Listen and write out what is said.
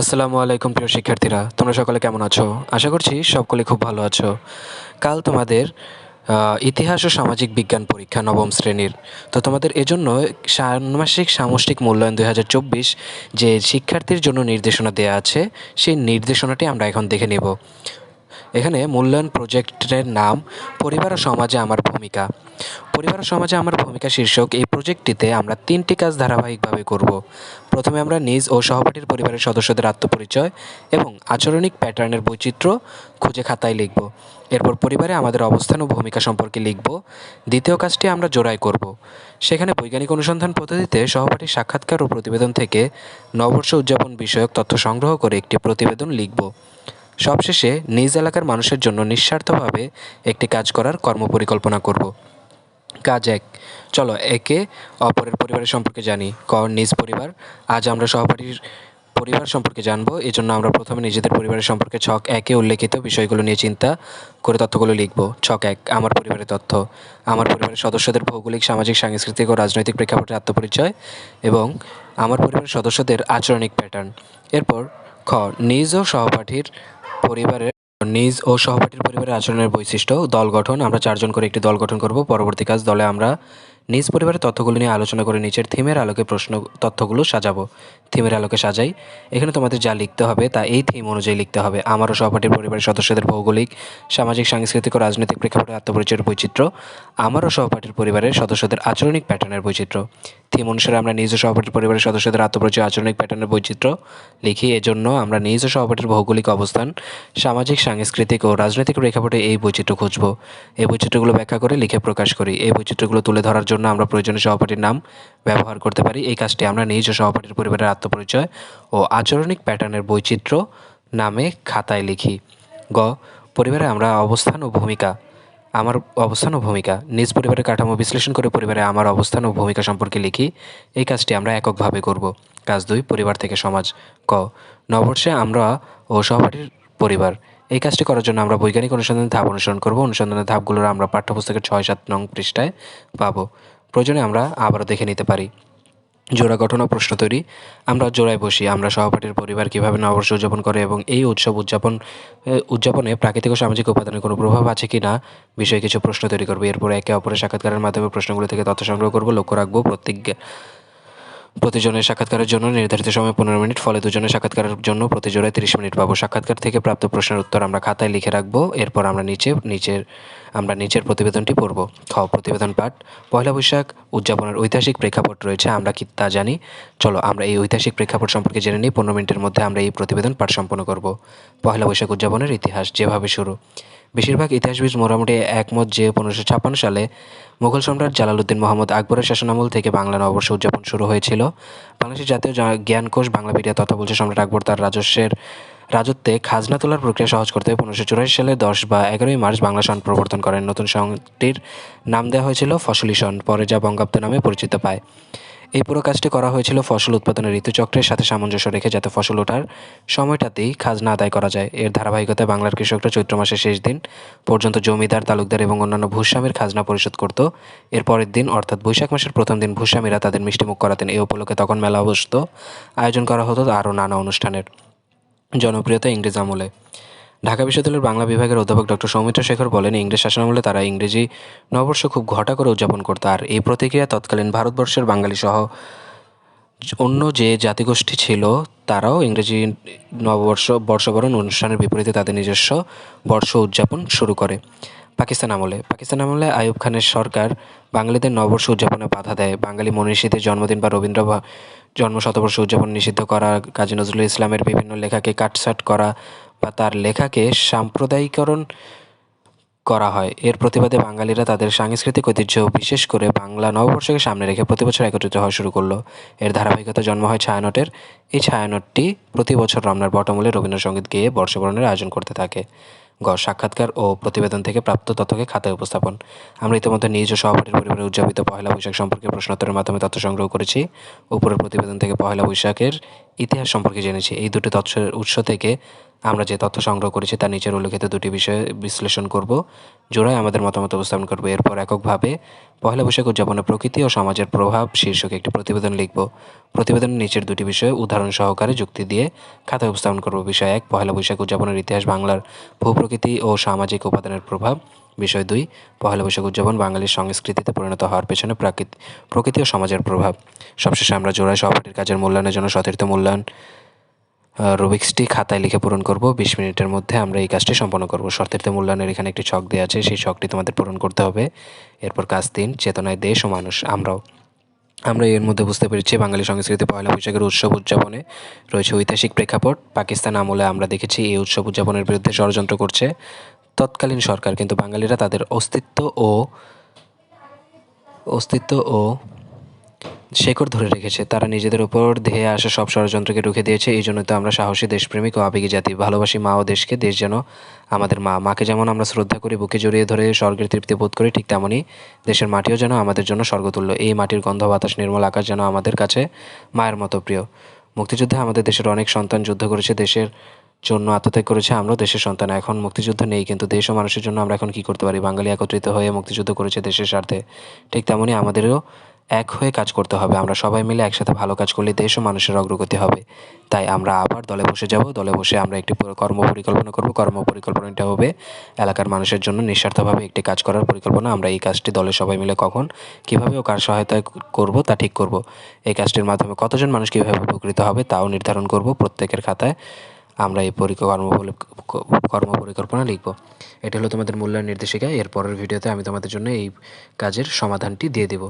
আসসালামু আলাইকুম প্রিয় শিক্ষার্থীরা, তোমরা সকলে কেমন আছো? আশা করছি সকলে খুব ভালো আছো। কাল তোমাদের ইতিহাস ও সামাজিক বিজ্ঞান পরীক্ষা নবম শ্রেণির। তো তোমাদের এজন্য ষান্মাসিক সামষ্টিক মূল্যায়ন দুই হাজার চব্বিশ যে শিক্ষার্থীর জন্য নির্দেশনা দেওয়া আছে, সেই নির্দেশনাটি আমরা এখন দেখে নেব। এখানে মূল্যায়ন প্রজেক্টের নাম, পরিবার ও সমাজে আমার ভূমিকা। পরিবার ও সমাজে আমার ভূমিকা শীর্ষক এই প্রজেক্টটিতে আমরা তিনটি কাজ ধারাবাহিকভাবে করব। প্রথমে আমরা নিজ ও সহপাঠীর পরিবারের সদস্যদের আত্মপরিচয় এবং আচরণিক প্যাটার্নের বৈচিত্র্য খুঁজে খাতায় লিখব। এরপর পরিবারে আমাদের অবস্থান ও ভূমিকা সম্পর্কে লিখব। দ্বিতীয় কাজটি আমরা জোড়াই করব। সেখানে বৈজ্ঞানিক অনুসন্ধান পদ্ধতিতে সহপাঠীর সাক্ষাৎকার ও প্রতিবেদন থেকে নববর্ষ উদযাপন বিষয়ক তথ্য সংগ্রহ করে একটি প্রতিবেদন লিখব। সবশেষে নিজ এলাকার মানুষের জন্য নিঃস্বার্থভাবে একটি কাজ করার কর্মপরিকল্পনা করব। কাজ এক চলো, একে অপরের পরিবারের সম্পর্কে জানি। ক নিজ পরিবার। আজ আমরা সহপাঠীর পরিবার সম্পর্কে জানব। এই জন্য আমরা প্রথমে নিজেদের পরিবারের সম্পর্কে ছক একে উল্লেখিত বিষয়গুলো নিয়ে চিন্তা করে তথ্যগুলো লিখব। ছক এক, আমার পরিবারের তথ্য। আমার পরিবারের সদস্যদের ভৌগোলিক, সামাজিক, সাংস্কৃতিক ও রাজনৈতিক প্রেক্ষাপটে আত্মপরিচয় এবং আমার পরিবারের সদস্যদের আচরণিক প্যাটার্ন এরপর, খ, নিজ ও সহপাঠীর পরিবারের নিজ ও সহপাঠীর পরিবারের আচরণের বৈশিষ্ট্য, দল গঠন। আমরা চারজন করে একটি দল গঠন করব। পরবর্তী কাজ, দলে আমরা নিজ পরিবারের তথ্যগুলো নিয়ে আলোচনা করে নিচের থিমের আলোকে প্রশ্ন, তথ্যগুলো সাজাবো। থিমের আলোকে সাজাই। এখানে তোমাদের যা লিখতে হবে তা এই থিম অনুযায়ী লিখতে হবে। আমারও সহপাঠীর পরিবারের সদস্যদের ভৌগোলিক, সামাজিক, সাংস্কৃতিক ও রাজনৈতিক প্রেক্ষাপটে আত্মপরিচয়ের বৈচিত্র্য। আমারও সহপাঠীর পরিবারের সদস্যদের আচরণিক প্যাটার্নের বৈচিত্র্য। থিম অনুসারে আমরা নিজ ও সহপাঠীর পরিবারের সদস্যদের আত্মপরিচয়, আচরণিক প্যাটার্নের বৈচিত্র্য লিখি। এজন্য আমরা নিজ সহপাঠীর ভৌগোলিক অবস্থান, সামাজিক, সাংস্কৃতিক ও রাজনৈতিক প্রেক্ষাপটে এই বৈচিত্র্য খুঁজব। এই বৈচিত্র্যগুলো ব্যাখ্যা করে লিখে প্রকাশ করি। এই বৈচিত্র্যগুলো তুলে ধরার জন্য আমরা প্রয়োজনীয় সহপাঠীর নাম ব্যবহার করতে পারি। এই কাজটি আমরা নিজ সহপাঠীর পরিবারের আত্মপরিচয় ও আচরণিক প্যাটার্নের বৈচিত্র্য নামে খাতায় লিখি। গ, পরিবারে আমরা অবস্থান ও ভূমিকা আমার অবস্থান ও ভূমিকা। নিজ পরিবারের কাঠামো বিশ্লেষণ করে পরিবারে আমার অবস্থান ও ভূমিকা সম্পর্কে লিখি। এই কাজটি আমরা এককভাবে করব। কাজ দুই, পরিবার থেকে সমাজ। ক, নববর্ষে আমরা ও সহপাঠীর পরিবার। এই কাজটি করার জন্য আমরা বৈজ্ঞানিক অনুসন্ধানের ধাপ অনুসরণ করব। অনুসন্ধানের ধাপগুলোর আমরা পাঠ্যপুস্তকের ছয়, সাত নং পৃষ্ঠায় পাবো। প্রয়োজনে আমরা আবারও দেখে নিতে পারি। জোড়া গঠন ও প্রশ্ন তৈরি। আমরা জোড়ায় বসি, আমরা সহপাঠীর পরিবার কীভাবে নববর্ষ উদযাপন করে এবং এই উৎসব উদযাপন উদযাপনে প্রাকৃতিক ও সামাজিক উপাদানের কোনো প্রভাব আছে কি না, বিষয়ে কিছু প্রশ্ন তৈরি করব। এরপর একে অপরের সাক্ষাৎকারের মাধ্যমে প্রশ্নগুলো থেকে তথ্য সংগ্রহ করব, লক্ষ্য রাখব প্রত্যেক প্রতিজনের সাক্ষাৎকারের জন্য নির্ধারিত সময় পনেরো মিনিট, ফলে দুজনের সাক্ষাৎকারের জন্য প্রতি জোড়ায় তিরিশ মিনিট পাবো। সাক্ষাৎকার থেকে প্রাপ্ত প্রশ্নের উত্তর আমরা খাতায় লিখে রাখব। এরপর আমরা নিচে, নিচের, আমরা নিচের প্রতিবেদনটি পড়ব। খ, প্রতিবেদন পাঠ। পয়লা বৈশাখ, উদযাপনের ঐতিহাসিক প্রেক্ষাপট রয়েছে, আমরা কি তা জানি? চলো, আমরা এই ঐতিহাসিক প্রেক্ষাপট সম্পর্কে জেনে নিই। পনেরো মিনিটের মধ্যে আমরা এই প্রতিবেদন পাঠ সম্পন্ন করব। পয়লা বৈশাখ উদযাপনের ইতিহাস যেভাবে শুরু। বেশিরভাগ ইতিহাসবিদ মোটামুটি একমত যে পনেরোশো ছাপ্পান্ন সালে মুঘল সম্রাট জালালউদ্দিন মোহাম্মদ আকবরের শাসনামল থেকে বাংলা নববর্ষ উদযাপন শুরু হয়েছিল। বাংলাদেশের জাতীয় জা- বাংলা বাংলাপিডিয়া তথা বলছে সম্রাট আকবর তার রাজস্বের রাজত্বে খাজনা তোলার প্রক্রিয়া সহজ করতে পনেরোশো চুরাশি সালে দশ বা এগারোই মার্চ বাংলা সন প্রবর্তন করেন। নতুন সংটির নাম দেওয়া হয়েছিল ফসলি সন, পরে যা বঙ্গাব্দ নামে পরিচিত পায়। এই পুরো কাজটি করা হয়েছিল ফসল উৎপাদনের ঋতুচক্রের সাথে সামঞ্জস্য রেখে যাতে ফসল ওঠার সময়টাতেই খাজনা আদায় করা যায়। এর ধারাবাহিকতায় বাংলার কৃষকরা চৈত্র মাসের শেষ দিন পর্যন্ত জমিদার, তালুকদার এবং অন্যান্য ভূস্বামীর খাজনা পরিশোধ করত। এর পরের দিন, অর্থাৎ বৈশাখ মাসের প্রথম দিন, ভূস্বামীরা তাদের মিষ্টিমুখ করাতেন। এই উপলক্ষে তখন মেলা বসত আয়োজন করা হতো আরও নানা অনুষ্ঠানের। জনপ্রিয়তা ইংরেজ আমলে। ঢাকা বিশ্ববিদ্যালয়ের বাংলা বিভাগের অধ্যাপক ডক্টর সৌমিত্র শেখর বলেন, ইংরেজ শাসনামলে তারা ইংরেজি নববর্ষ খুব ঘটা করে উদযাপন করতো। আর এই প্রতিক্রিয়া তৎকালীন ভারতবর্ষের বাঙালি সহ অন্য যে জাতিগোষ্ঠী ছিল, তারাও ইংরেজি নববর্ষ বর্ষবরণ অনুষ্ঠানের বিপরীতে তাদের নিজস্ব বর্ষ উদযাপন শুরু করে পাকিস্তান আমলে। পাকিস্তান আমলে আয়ুব খানের সরকার বাঙালিদের নববর্ষ উদযাপনে বাধা দেয়। বাঙালি মনীষীদের জন্মদিন বা রবীন্দ্র জন্ম শতবর্ষ উদযাপন নিষিদ্ধ করা, কাজী নজরুল ইসলামের বিভিন্ন লেখাকে কাটছাট করা বা তার লেখাকে সাম্প্রদায়িকরণ করা হয়। এর প্রতিবাদে বাঙালিরা তাদের সাংস্কৃতিক ঐতিহ্য বিশেষ করে বাংলা নববর্ষকে সামনে রেখে প্রতি বছর একত্রিত হওয়া শুরু করল। এর ধারাবাহিকতা জন্ম হয় ছায়ানটের। এই ছায়ানটটি প্রতি বছর রমনার বটমূলে রবীন্দ্রসঙ্গীত গেয়ে বর্ষবরণের আয়োজন করতে থাকে। গ, সাক্ষাৎকার ও প্রতিবেদন থেকে প্রাপ্ত তথ্যকে খাতায় উপস্থাপন। আমরা ইতিমধ্যে নিজ ও সহপাঠীর পরিবারে উদযাপিত পয়লা বৈশাখ সম্পর্কে প্রশ্নোত্তরের মাধ্যমে তথ্য সংগ্রহ করেছি। উপরের প্রতিবেদন থেকে পয়লা বৈশাখের ইতিহাস সম্পর্কে জেনেছি। এই দুটি তথ্যের উৎস থেকে আমরা যে তথ্য সংগ্রহ করেছি তার নিচের উল্লেখিত দুটি বিষয়ে বিশ্লেষণ করব। জোড়ায় আমাদের মতামত উপস্থাপন করব। এরপর এককভাবে পহেলা বৈশাখ উদযাপনে প্রকৃতি ও সমাজের প্রভাব শীর্ষক একটি প্রতিবেদন লিখব। প্রতিবেদনের নিচের দুটি বিষয়ে উদাহরণ সহকারে যুক্তি দিয়ে খাতায় উপস্থাপন করব। বিষয় এক, পহেলা বৈশাখ উদযাপনের ইতিহাস, বাংলার ভূপ্রকৃতি ও সামাজিক উপাদানের প্রভাব। বিষয় দুই, পহেলা বৈশাখ উদযাপন বাঙালির সংস্কৃতিতে পরিণত হওয়ার পেছনে প্রাকৃত- প্রকৃতি ও সমাজের প্রভাব। সবশেষে আমরা জোড়ায় সহপাঠীর কাজের মূল্যায়নের জন্য সতীর্থ মূল্যায়ন রুবিক্সটি খাতায় লিখে পূরণ করব। বিশ মিনিটের মধ্যে আমরা এই কাজটি সম্পন্ন করব। শর্তের মূল্যায়নের এখানে একটি ছক দেওয়া আছে। সেই ছকটি তোমাদের পূরণ করতে হবে। এরপর কাজ তিন, চেতনায় দেশ ও মানুষ, আমরাও। আমরা এর মধ্যে বুঝতে পেরেছি বাঙালি সংস্কৃতি পয়লা বৈশাখের উৎসব উদযাপনে রয়েছে ঐতিহাসিক প্রেক্ষাপট। পাকিস্তান আমলে আমরা দেখেছি এই উৎসব উদযাপনের বিরুদ্ধে ষড়যন্ত্র করছে। তৎকালীন সরকার, কিন্তু বাঙালিরা তাদের অস্তিত্ব ও অস্তিত্ব ও শেকড় ধরে রেখেছে। তারা নিজেদের উপর ধেয়ে আসা সব ষড়যন্ত্রকে রুখে দিয়েছে। এই জন্য তো আমরা সাহসী, দেশপ্রেমিক ও আবেগী জাতি। ভালোবাসি মা ও দেশকে। দেশ যেন আমাদের মা। মাকে যেমন আমরা শ্রদ্ধা করি, বুকে জড়িয়ে ধরে স্বর্গের তৃপ্তি বোধ করি, ঠিক তেমনই দেশের মাটিও যেন আমাদের জন্য স্বর্গতুল্য। এই মাটির গন্ধ, বাতাস, নির্মল আকাশ যেন আমাদের কাছে মায়ের মতো প্রিয়। মুক্তিযুদ্ধে আমাদের দেশের অনেক সন্তান যুদ্ধ করেছে। দেশের জন্য আত্মত্যাগ করেছে আমরাও দেশের সন্তান। এখন মুক্তিযুদ্ধ নেই, কিন্তু দেশ ও মানুষের জন্য আমরা এখন কি করতে পারি? বাঙালি একত্রিত হয়ে মুক্তিযুদ্ধ করেছে দেশের স্বার্থে। ঠিক তেমনই আমাদেরও এক হয়ে কাজ করতে হবে। আমরা সবাই মিলে একসাথে ভালো কাজ করলে দেশ ও মানুষের অগ্রগতি হবে। তাই আমরা আবার দলে বসে যাব। দলে বসে আমরা একটি কর্ম পরিকল্পনা করব। কর্ম পরিকল্পনাটা হবে এলাকার মানুষের জন্য নিঃস্বার্থভাবে একটি কাজ করার পরিকল্পনা। আমরা এই কাজটি দলে সবাই মিলে কখন, কীভাবে ও কার সহায়তায় করব তা ঠিক করব। এই কাজটির মাধ্যমে কতজন মানুষ কীভাবে উপকৃত হবে তাও নির্ধারণ করব প্রত্যেকের খাতায়। আমরা এই কর্ম কর্ম পরিকল্পনা লিখব। এটা হলো তোমাদের মূল্যায়ন নির্দেশিকা। এর পরের ভিডিওতে আমি তোমাদের জন্য এই কাজের সমাধানটি দিয়ে দেব।